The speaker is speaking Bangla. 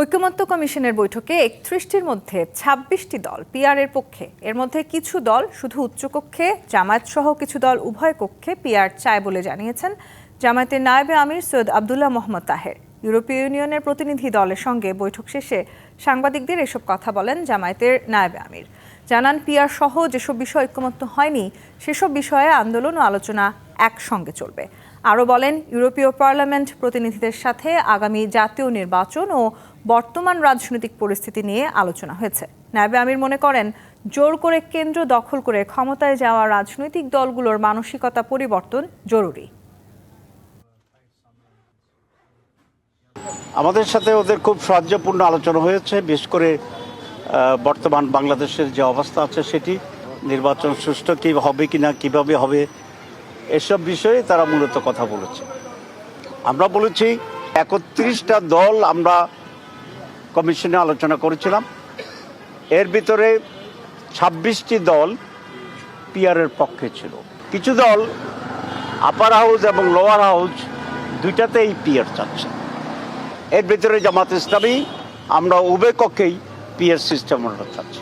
ঐকমত্য কমিশনের বৈঠকে একত্রিশটির মধ্যে ছাব্বিশটি দল পিআরের পক্ষে। এর মধ্যে কিছু দল শুধু উচ্চকক্ষে জামায়াত সহ কিছু দল উভয় কক্ষে পিআর চায় বলে জানিয়েছেন জামায়াতের নায়েবে আমির সৈয়দ আবদুল্লাহ মোহাম্মদ তাহের। ইউরোপীয় ইউনিয়নের প্রতিনিধি দলের সঙ্গে বৈঠক শেষে সাংবাদিকদের এসব কথা বলেন জামায়াতের নায়েবে আমির। জানান, পিআর সহ যেসব বিষয় ঐক্যমত্য হয়নি, সেসব বিষয়ে আন্দোলন ও আলোচনা একসঙ্গে চলবে। আরও বলেন, ইউরোপীয় পার্লামেন্ট প্রতিনিধিদের সাথে আগামী জাতীয় নির্বাচন ও বর্তমান রাজনৈতিক পরিস্থিতি নিয়ে আলোচনা হয়েছে। নায়েবে আমির মনে করেন, জোর করে কেন্দ্র দখল করে ক্ষমতায় যাওয়া রাজনৈতিক দলগুলোর মানসিকতা পরিবর্তন জরুরি। আমাদের সাথে ওদের খুব সাহায্যপূর্ণ আলোচনা হয়েছে। বিশেষ করে বর্তমান বাংলাদেশের যে অবস্থা আছে সেটি, নির্বাচন সুষ্ঠু কী হবে কি না কীভাবে হবে এসব বিষয়ে তারা মূলত কথা বলেছে। আমরা বলেছি, একত্রিশটা দল আমরা কমিশনে আলোচনা করেছিলাম। এর ভিতরে ছাব্বিশটি দল পিয়ারের পক্ষে ছিল। কিছু দল আপার হাউস এবং লোয়ার হাউস দুইটাতেই পিয়ার চাচ্ছে। এর ভিতরে জামাত ইসলামী, আমরা উভয় কক্ষেই পিয়ার সিস্টেম চাচ্ছি।